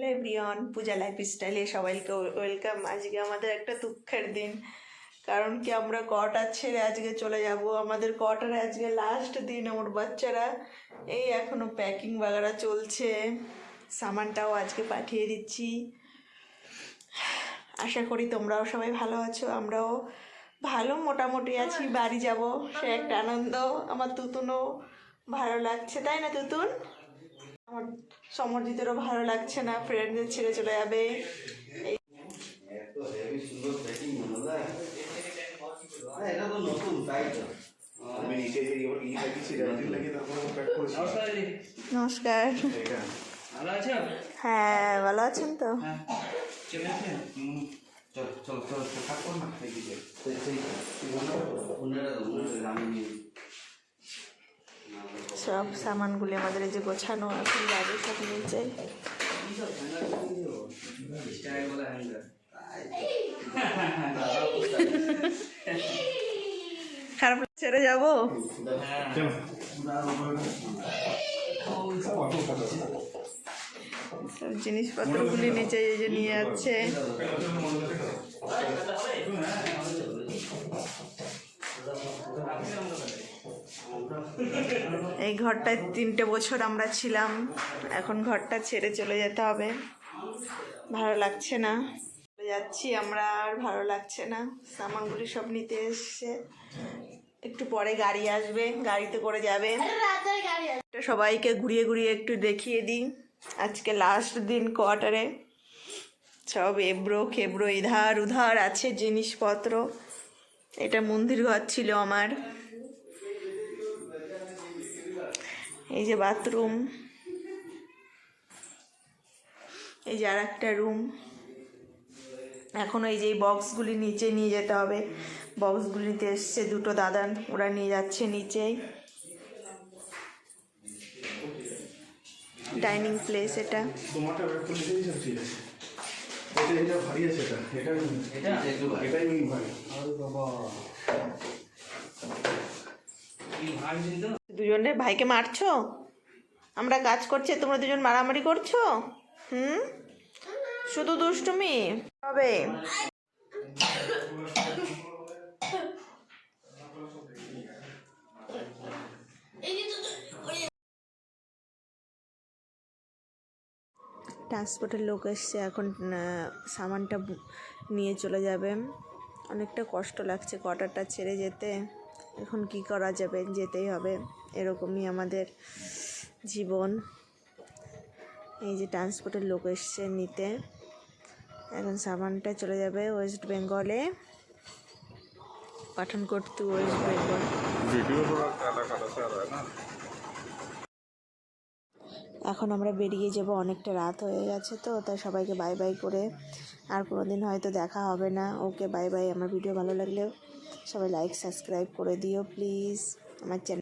Hello everyone, পূজা life স্টাইলে সবাইকে welcome আজকে আমাদের একটা দুঃখের দিন, কারণ কি আমরা কটার ছেড়ে আজকে চলে যাব। আমাদের কটার আজকে লাস্ট দিন, আমার বাচ্চারা। এই এখনও প্যাকিং বাগারা চলছে। সামানটাও আজকে পাঠিয়ে দিচ্ছি। আশা করি তোমরাও সবাই ভালো আছো, আমরাও ভালো মোটামুটি আছি, বাড়ি যাব। সে একটা আনন্দ, আমার তুতুনও ভালো লাগছে, তাই না তুতুন? আমার সমর্জিতেরও ভালো লাগছে না ফ্রেন্ডদের ছেড়ে চলে যাবে মনে হয় নমস্কার হ্যাঁ ভালো আছেন তো হ্যাঁ চল চল সব সামানগুলি আমাদের এই যে গোছানো এখন যাবে সব নিচে খারাপ ছেড়ে যাব? সব জিনিসপত্রগুলি নিচে এই যে নিয়ে যাচ্ছে। এই ঘরটায় তিনটে বছর আমরা ছিলাম। এখন ঘরটা ছেড়ে চলে যেতে হবে। ভালো লাগছে না। যাচ্ছি আমরা, আর ভালো লাগছে না। সামানগুলি সব নিতে এসছে। একটু পরে গাড়ি আসবে, গাড়িতে করে যাবে। সবাইকে ঘুরিয়ে ঘুরিয়ে একটু দেখিয়ে দিই। আজকে লাস্ট দিন কোয়ার্টারে সব এবড়ো খেবড়ো ইধার উধার আছে জিনিসপত্র। এটা মন্দির ঘর ছিল আমার। এই যে বাথরুম। এই যে আর একটা রুম। এখন এই যে বক্সগুলি নিচে নিয়ে যেতে হবে। বক্সগুলি নিতে এসছে দুটো দাদা ওরা নিয়ে যাচ্ছে নিচে ডাইনিং প্লেস এটা। এটাই মিন ভারী আরে বাবা কি ভাবছেন তো দুজনে, ভাইকে মারছো? আমরা কাজ করছি, তোমরা দুজন মারামারি করছ? হুম? শুধু দুষ্টুমি? হবে। ট্রান্সপোর্টের লোক এসছে, এখন সামানটা নিয়ে চলে যাবে। অনেকটা কষ্ট লাগছে কোয়ার্টারটা ছেড়ে যেতে। এখন কি করা যাবে? যেতেই হবে। এরকমই আমাদের জীবন। এই যে ট্রান্সপোর্টের লোক এসছে নিতে। এখন সামানটা চলে যাবে ওয়েস্ট বেঙ্গলে পাঠানকোট টু ওয়েস্ট বেঙ্গল এখন আমরা বেরিয়ে যাব, অনেকটা রাত হয়ে গেছে তো, তাই সবাইকে বাই বাই করে আর কোনো দিন হয়তো দেখা হবে না। ওকে বাই বাই আমার ভিডিও ভালো লাগলেও সবাই লাইক সাবস্ক্রাইব করে দিও প্লিজ আমার চ্যানেল